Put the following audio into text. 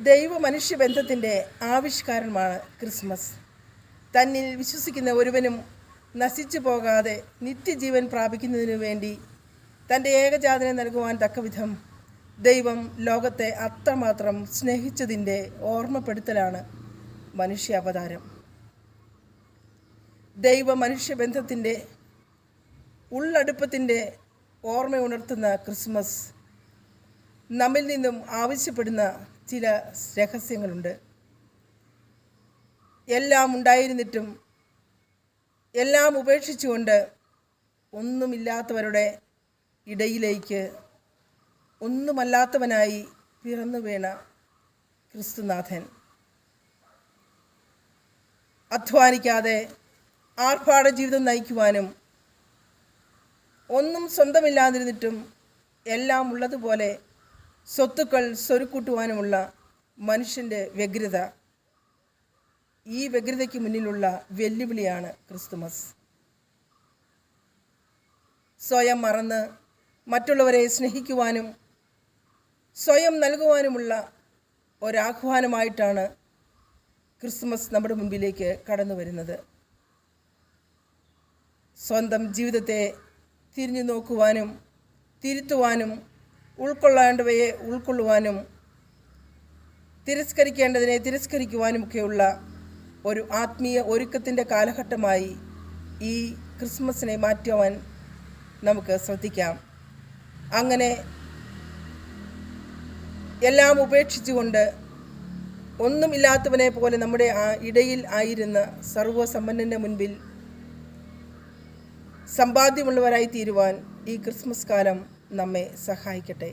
ദൈവ മനുഷ്യ ബന്ധത്തിന്റെ ആവിഷ്കാരമാണ് ക്രിസ്മസ്. തന്നിൽ വിശ്വസിക്കുന്ന ഒരുവനും നശിച്ചു പോകാതെ നിത്യജീവൻ പ്രാപിക്കുന്നതിനു വേണ്ടി തന്റെ ഏകജാതനെ നൽകുവാൻ തക്കവിധം ദൈവം ലോകത്തെ അത്രമാത്രം സ്നേഹിച്ചതിന്റെ ഓർമ്മപ്പെടുത്തലാണ് മനുഷ്യ അവതാരം ദൈവ മനുഷ്യ ബന്ധത്തിന്റെ ഉള്ളടുപ്പത്തിന്റെ ഓർമ്മ ഉണർത്തുന്ന ക്രിസ്മസ് നമ്മിൽ നിന്നും ആവശ്യപ്പെടുന്ന ചില രഹസ്യങ്ങളുണ്ട്. എല്ലാം ഉണ്ടായിരുന്നിട്ടും എല്ലാം ഉപേക്ഷിച്ചുകൊണ്ട് ഒന്നുമില്ലാത്തവരുടെ ഇടയിലേക്ക് ഒന്നുമല്ലാത്തവനായി പിറന്നു വീണ ക്രിസ്തുനാഥൻ. അധ്വാനിക്കാതെ ആർഭാട ജീവിതം നയിക്കുവാനും ഒന്നും സ്വന്തമില്ലാതിരുന്നിട്ടും എല്ലാം ഉള്ളതുപോലെ സ്വത്തുക്കൾ സ്വരുക്കൂട്ടുവാനുമുള്ള മനുഷ്യന്റെ വ്യഗ്രത ഈ വ്യഗ്രതയ്ക്ക് മുന്നിലുള്ള വെല്ലുവിളിയാണ് ക്രിസ്തുമസ്. സ്വയം മറന്ന് മറ്റുള്ളവരെ സ്നേഹിക്കുവാനും സ്വയം നൽകുവാനുമുള്ള ഒരാഹ്വാനമായിട്ടാണ് ക്രിസ്മസ് നമ്മുടെ മുമ്പിലേക്ക് കടന്നു വരുന്നത്. സ്വന്തം ജീവിതത്തെ തിരിഞ്ഞു നോക്കുവാനും തിരുത്തുവാനും ഉൾക്കൊള്ളേണ്ടവയെ ഉൾക്കൊള്ളുവാനും തിരസ്കരിക്കേണ്ടതിനെ തിരസ്കരിക്കുവാനുമൊക്കെയുള്ള ഒരു ആത്മീയ ഒരുക്കത്തിന്റെ കാലഘട്ടമായി ഈ ക്രിസ്മസിനെ മാറ്റുവാൻ നമുക്ക് ശ്രദ്ധിക്കാം. അങ്ങനെ എല്ലാം ഉപേക്ഷിച്ചുകൊണ്ട് ഒന്നുമില്ലാത്തവനെ പോലെ നമ്മുടെ ഇടയിൽ ആയിരുന്ന സർവസമ്പന്നന്റെ മുൻപിൽ സമ്പാദ്യമുള്ളവരായി തീരുവാൻ ഈ ക്രിസ്മസ് കാലം നമ്മെ സഹായിക്കട്ടെ.